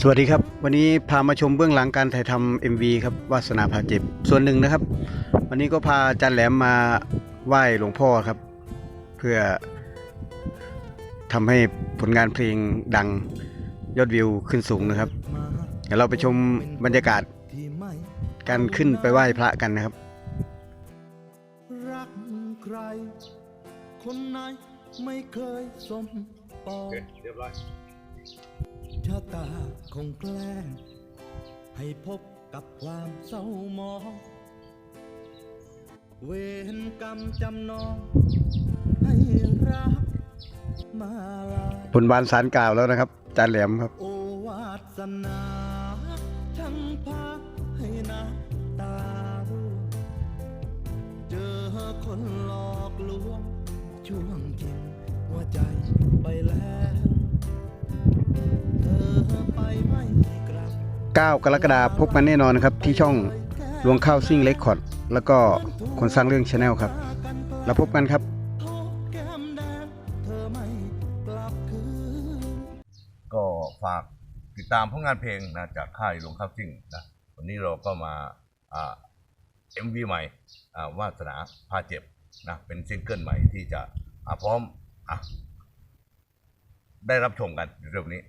สวัสดีครับ วันนี้พามาชมเบื้องหลังการถ่ายทำ MV ครับวาสนาพาเจ็บ ส่วนหนึ่งนะครับ วันนี้ก็พาอาจารย์แหลมมาไหว้หลวงพ่อครับ เพื่อทำให้ผลงานเพลงดังยอดวิวขึ้นสูงนะครับ เดี๋ยวเราไปชมบรรยากาศการขึ้นไปไหว้พระกันนะครับรักใครคนไหนไม่เคยสมปองเรียบร้อย ชะตาคงแกล้งให้พบกับความเศร้าหมอง เวรกรรมจำนอง ให้รักมาลาผลบานสารกล่าวแล้วนะครับอาจารย์แหลมครับ โอวาสนาช่างพาให้น้ำตาร่วงเจอคนหลอกลวง ช่วงกินหัวใจไปแล้ว 9 กรกฎาคมพบกันแน่นอนครับ ที่ช่องลวงข้าวซิ่งเล็กคอร์ดแล้วก็คนสร้างเรื่องชาแนลครับ แล้วพบกันครับ ก็ฝากติดตามผลงานเพลงนะจากค่ายลวงข้าวซิ่งนะวันนี้เราก็มาอ่า MV ใหม่อ่าวาสนาพาเจ็บนะเป็นซิงเกิลใหม่ที่จะอ่าพร้อมอะได้รับชมกันเร็วนี้